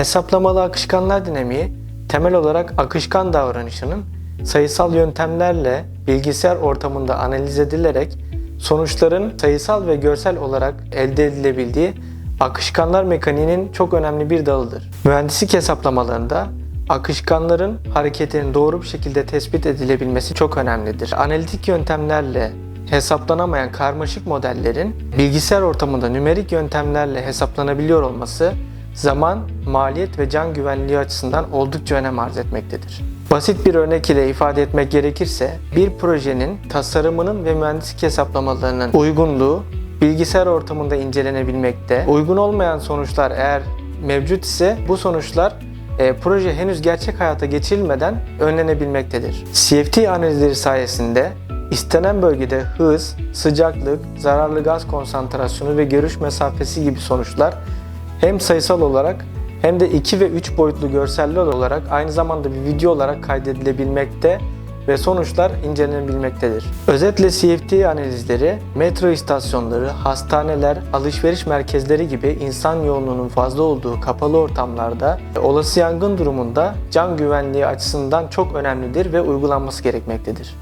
Hesaplamalı akışkanlar dinamiği temel olarak akışkan davranışının sayısal yöntemlerle bilgisayar ortamında analiz edilerek sonuçların sayısal ve görsel olarak elde edilebildiği akışkanlar mekaniğinin çok önemli bir dalıdır. Mühendislik hesaplamalarında akışkanların hareketinin doğru bir şekilde tespit edilebilmesi çok önemlidir. Analitik yöntemlerle hesaplanamayan karmaşık modellerin bilgisayar ortamında nümerik yöntemlerle hesaplanabiliyor olması zaman, maliyet ve can güvenliği açısından oldukça önem arz etmektedir. Basit bir örnek ile ifade etmek gerekirse bir projenin tasarımının ve mühendislik hesaplamalarının uygunluğu bilgisayar ortamında incelenebilmekte. Uygun olmayan sonuçlar eğer mevcut ise bu sonuçlar e, proje henüz gerçek hayata geçirilmeden önlenebilmektedir. CFT analizleri sayesinde istenen bölgede hız, sıcaklık, zararlı gaz konsantrasyonu ve görüş mesafesi gibi sonuçlar hem sayısal olarak hem de 2 ve 3 boyutlu görseller olarak aynı zamanda bir video olarak kaydedilebilmekte ve sonuçlar incelenebilmektedir. Özetle CFD analizleri metro istasyonları, hastaneler, alışveriş merkezleri gibi insan yoğunluğunun fazla olduğu kapalı ortamlarda olası yangın durumunda can güvenliği açısından çok önemlidir ve uygulanması gerekmektedir.